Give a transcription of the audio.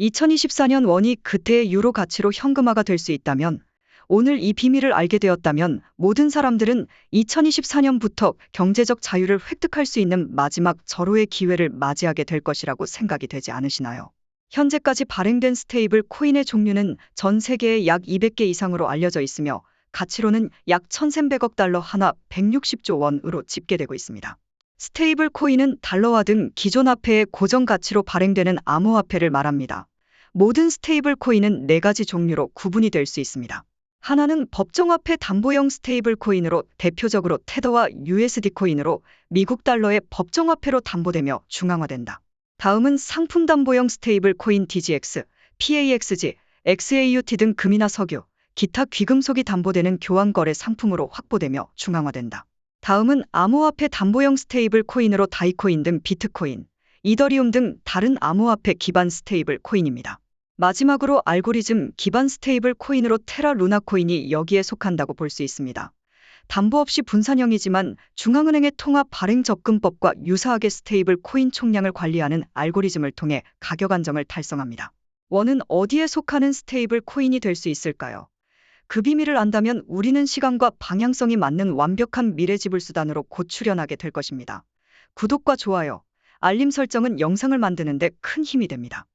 2024년 원이 그때의 유로 가치로 현금화가 될 수 있다면 오늘 이 비밀을 알게 되었다면 모든 사람들은 2024년부터 경제적 자유를 획득할 수 있는 마지막 절호의 기회를 맞이하게 될 것이라고 생각이 되지 않으시나요? 현재까지 발행된 스테이블 코인의 종류는 전 세계에 약 200개 이상으로 알려져 있으며 가치로는 약 1,300억 달러 하나 160조 원으로 집계되고 있습니다. 스테이블 코인은 달러화 등 기존 화폐의 고정 가치로 발행되는 암호화폐를 말합니다. 모든 스테이블 코인은 네 가지 종류로 구분이 될 수 있습니다. 하나는 법정화폐 담보형 스테이블 코인으로 대표적으로 테더와 USD 코인으로 미국 달러의 법정화폐로 담보되며 중앙화된다. 다음은 상품 담보형 스테이블 코인 DGX, PAXG, XAUT 등 금이나 석유, 기타 귀금속이 담보되는 교환거래 상품으로 확보되며 중앙화된다. 다음은 암호화폐 담보형 스테이블 코인으로 다이코인 등 비트코인, 이더리움 등 다른 암호화폐 기반 스테이블 코인입니다. 마지막으로 알고리즘 기반 스테이블 코인으로 테라 루나 코인이 여기에 속한다고 볼 수 있습니다. 담보 없이 분산형이지만 중앙은행의 통합 발행 접근법과 유사하게 스테이블 코인 총량을 관리하는 알고리즘을 통해 가격 안정을 달성합니다. 원은 어디에 속하는 스테이블 코인이 될 수 있을까요? 그 비밀을 안다면 우리는 시간과 방향성이 맞는 완벽한 미래 지불 수단으로 곧 출현하게 될 것입니다. 구독과 좋아요, 알림 설정은 영상을 만드는 데 큰 힘이 됩니다.